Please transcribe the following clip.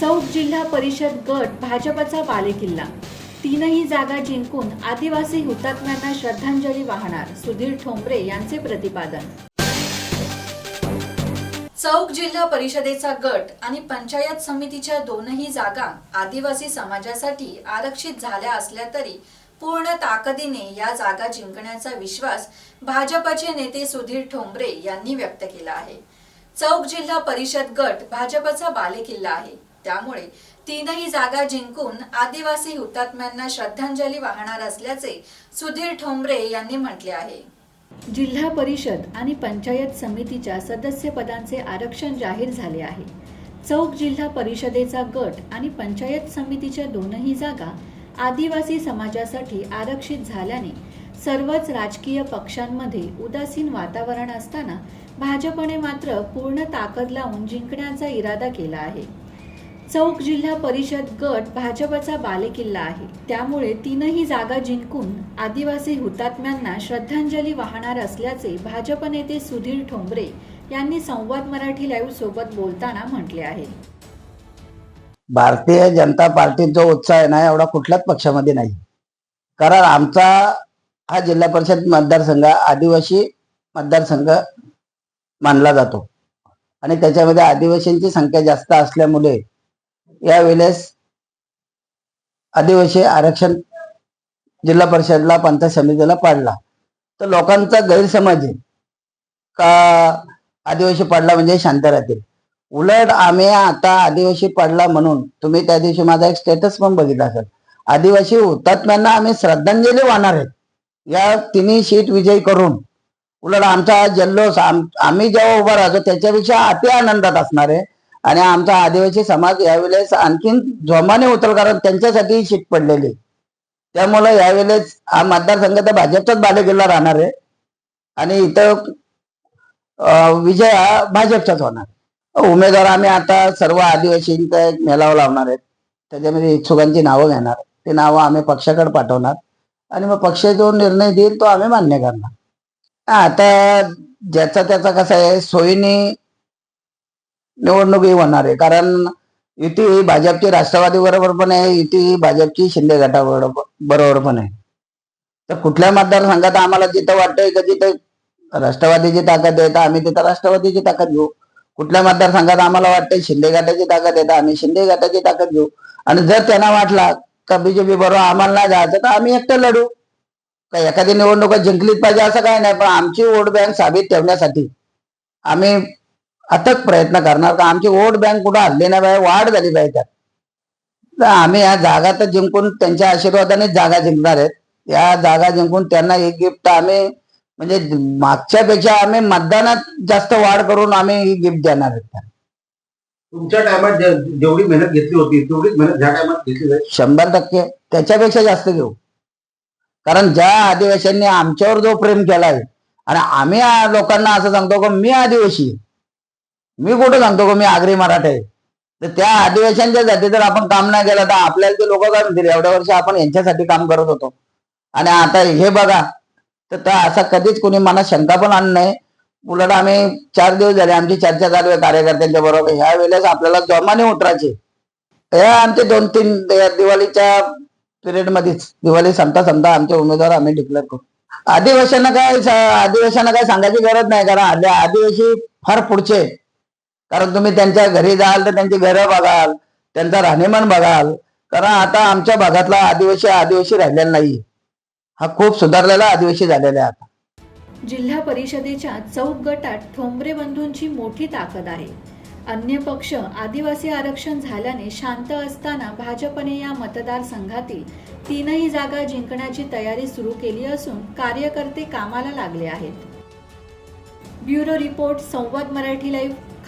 चौक जिल्हा परिषद गट भाजपचा बालेकिल्ला. तीनही जागा जिंकून आदिवासी हुतात्म्यांना श्रद्धांजली वाहणार सुधीर ठोंबरे यांचे प्रतिपादन. चौक जिल्हा परिषदेचा गट आणि पंचायत समितीच्या दोनही जागा आदिवासी समाजासाठी आरक्षित झाल्या असल्या तरी पूर्ण ताकदीने या जागा जिंकण्याचा विश्वास भाजपचे नेते सुधीर ठोंबरे यांनी व्यक्त केला आहे. चौक जिल्हा परिषद गट भाजपचा बालेकिल्ला आहे. त्यामुळे तीनही जागा जिंकून आदिवासी हुतात्म्यांना श्रद्धांजली वाहणार असल्याचे सुधीर ठोंबरे यांनी म्हटले आहे. जिल्हा परिषद आणि पंचायत समितीच्या सदस्यपदांचे आरक्षण जाहीर झाले आहे. चौक जिल्हा परिषदेचा गट आणि पंचायत समितीच्या दोनही जागा आदिवासी समाजासाठी आरक्षित झाल्याने सर्वच राजकीय पक्षांमध्ये उदासीन वातावरण असताना भाजपने मात्र पूर्ण ताकद लावून जिंकण्याचा इरादा केला आहे. चौक जिल्हा परिषद गट भाजपचा बालेकिल्ला आहे. त्यामुळे तीनही जागा जिंकून आदिवासी हुतात्म्यांना श्रद्धांजली वाहणार असल्याचे भाजप नेते सुधीर ठोंबरे यांनी संवाद मराठी लाईव्ह सोबत बोलताना म्हटले आहे. भारतीय जनता पार्टीत जो उत्साह आहे ना एवढा कुठल्याच पक्षामध्ये नाही. कारण आमचा हा जिल्हा परिषद मतदारसंघ आदिवासी मतदारसंघ मानला जातो. आणि त्याच्यामध्ये आदिवासींची संख्या जास्त असल्यामुळे यावेळेस आदिवासी आरक्षण जिल्हा परिषदला पंचायत समितीला पाडला. तर लोकांचा गैरसमज आहे का आदिवासी पडला म्हणजे शांत राहतील. उलट आम्ही आता आदिवासी पडला म्हणून तुम्ही त्या दिवशी माझा एक स्टेटस पण बघितला असेल. आदिवासी हुतात्म्यांना आम्ही श्रद्धांजली वाहणार आहेत या तिन्ही सीट विजयी करून. उलट आमचा जल्लोष आम्ही जेव्हा उभा राहतो त्याच्यापेक्षा अति आनंदात असणार आहे. आणि आमचा आदिवासी समाज यावेळेस आणखीन जोमाने उतरल कारण त्यांच्यासाठी शीट पडलेली त्यामुळे यावेळेस हा मतदारसंघ तर भाजपचाच बालेकिल्ला राहणार आहे. आणि इथं विजय हा भाजपचाच होणार. उमेदवार आम्ही आता सर्व आदिवासींचा एक मेळावा लावणार आहेत. त्याच्यामध्ये इच्छुकांची नावं घेणार ते नावं आम्ही पक्षाकडे पाठवणार. आणि मग पक्ष जो निर्णय देईल तो आम्ही मान्य करणार. आता ज्याचा त्याचा कसा आहे सोयीने निवडणूक ही होणार आहे. कारण युती ही भाजपची राष्ट्रवादी बरोबर पण आहे युती ही भाजपची शिंदे गटा बरोबर पण आहे. तर कुठल्या मतदारसंघात आम्हाला जिथं वाटतंय का जिथं राष्ट्रवादीची ताकद आहे तर आम्ही तिथं राष्ट्रवादीची ताकद घेऊ. कुठल्या मतदारसंघात आम्हाला वाटतंय शिंदे गटाची ताकद आहे तर आम्ही शिंदे गटाची ताकद घेऊ. आणि जर त्यांना वाटला का बीजेपी बरोबर आम्हाला नाही जायचं तर आम्ही एकटं लढू. का एखादी निवडणूक जिंकलीच पाहिजे असं काही नाही पण आमची वोट बँक साबित ठेवण्यासाठी आम्ही अथक प्रयत्न करणार का आमची वोट बँक कुठं हल्ली नाही पाहिजे वाढ झाली पाहिजे त्यात. तर आम्ही या जागा तर जिंकून त्यांच्या आशीर्वादानेच जागा जिंकणार आहेत या जागा जिंकून त्यांना एक गिफ्ट आम्ही म्हणजे मागच्या पेक्षा आम्ही मतदानात जास्त वाढ करून आम्ही ही गिफ्ट देणार आहेत. तुमच्या टायमात जेवढी मेहनत घेतली होती तेवढीच मेहनत ह्या टायमात घेतली शंभर टक्के त्याच्यापेक्षा जास्त घेऊ कारण ज्या आदिवासींनी आमच्यावर जो प्रेम केलाय आणि आम्ही लोकांना असं सांगतो का मी आदिवासी आहे. मी कुठं सांगतो का? मी आगरी मराठा आहे. तर त्या आदिवासींच्या जाती जर आपण काम नाही केलं तर आपल्याला ते लोक काय म्हणतील? एवढ्या वर्ष आपण यांच्यासाठी काम करत होतो. आणि आता हे बघा तर त्या असा कधीच कोणी मनात शंका पण आण नाही उलट आम्ही चार दिवस झाले आमची चर्चा चालू आहे कार्यकर्त्यांच्या बरोबर. ह्या वेळेस आपल्याला जोमाने उतरायचे. हे आमचे दोन तीन दिवाळीच्या पिरियड मध्येच दिवाळी संपता संपता आमचे उमेदवार आम्ही डिक्लेअर करू. आदिवासींना काय सा- काय सांगायची गरज नाही कारण आदिवासी फार पुढचे कारण तुम्ही त्यांच्या घरी जाल तर त्यांची घरं बघाल त्यांचा राहणीमान बघाल. कारण आता आमच्या भागातला आदिवासी आदिवासी राहिलेला नाही. हा खूप सुधारलेला आदिवासी झालेला आहे आता. जिल्हा परिषदेच्या चौक गटात ठोंबरे बंधूंची मोठी ताकद आहे. अन्य पक्ष आदिवासी आरक्षण झाल्याने शांत असताना भाजपने या मतदारसंघातील तीनही जागा जिंकण्याची तयारी सुरू केली असून कार्यकर्ते कामाला लागले आहेत. Bureau report Samvad Marathi live.